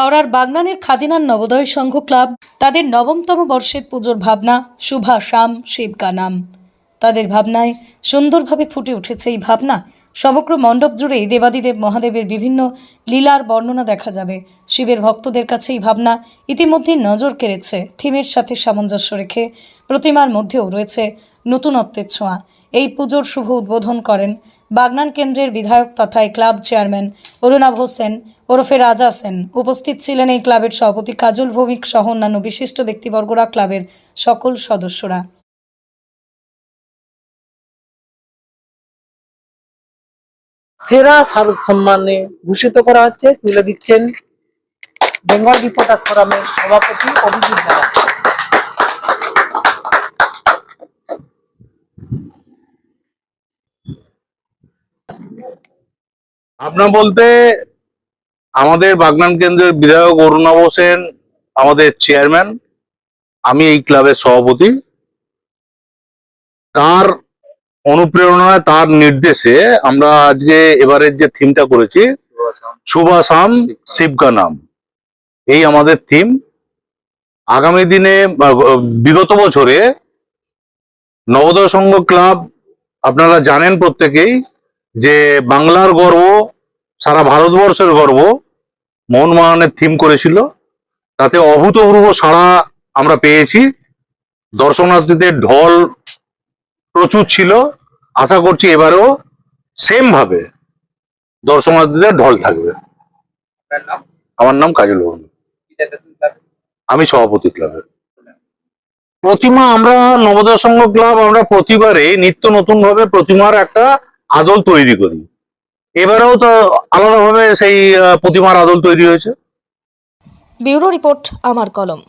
হাওড়ার বাগনানের খাদিনার নবোদয় সংঘ ক্লাব তাদের নবমতম বর্ষের পুজোর ভাবনা, শুভা, শাম শিবকা নাম। তাদের ভাবনায় সুন্দরভাবে ফুটে উঠেছে এই ভাবনা। সমগ্র মণ্ডপ জুড়েই দেবাদিদেব মহাদেবের বিভিন্ন লীলার বর্ণনা দেখা যাবে। শিবের ভক্তদের কাছে এই ভাবনা ইতিমধ্যেই নজর কেড়েছে। থিমের সাথে সামঞ্জস্য রেখে প্রতিমার মধ্যেও রয়েছে নতুনত্বের ছোঁয়া। এই পুজোর শুভ উদ্বোধন করেন বাগনান কেন্দ্রের বিধায়ক তথা ক্লাব চেয়ারম্যান অরুণাভ হোসেন ওরফে রাজা সেন উপস্থিত ছিলেন এই ক্লাবের সভাপতি কাজল ভৌমিক সহ অন্যান্য বিশিষ্ট ব্যক্তিবর্গরা ক্লাবের সকল সদস্যরা। সেরা শারদ সম্মানে ভূষিত করা হচ্ছে, তুলে দিচ্ছেন বেঙ্গল রিপোর্টার ফোরামের সভাপতি অভিজিৎ দাস আপনার বলতে আমাদের বাগনান কেন্দ্রের বিধায়ক অরুণাব হোসেন আমাদের চেয়ারম্যান আমি এই ক্লাবের সভাপতি। তার অনুপ্রেরণায়, তার নির্দেশে আমরা আজকে এবারের যে থিমটা করেছি, শুভাসাম শিবকা নাম। এই আমাদের থিম আগামী দিনে বিগত বছরে নবোদয় সংঘ ক্লাব, আপনারা জানেন প্রত্যেকেই যে বাংলার গর্ব সারা ভারতবর্ষের গর্ব মোহনবাগানের থিম করেছিল। তাতে অভূতপূর্ব সাড়া আমরা পেয়েছি। দর্শনার্থীদের ঢল প্রচুর ছিল। আশা করছি এবারেও সেম ভাবে দর্শনার্থীদের ঢল থাকবে। আমার নাম কাজল বর্মন। আমি সভাপতি ক্লাবের প্রতিমা আমরা নবোদয় সংঘ ক্লাব আমরা প্রতিবারে নিত্য নতুন ভাবে প্রতিমার একটা আদল তৈরি করি। এবারেও তো আলাদাভাবে সেই প্রতিমার আদল তৈরি হয়েছে। ব্যুরো রিপোর্ট, আমার কলম।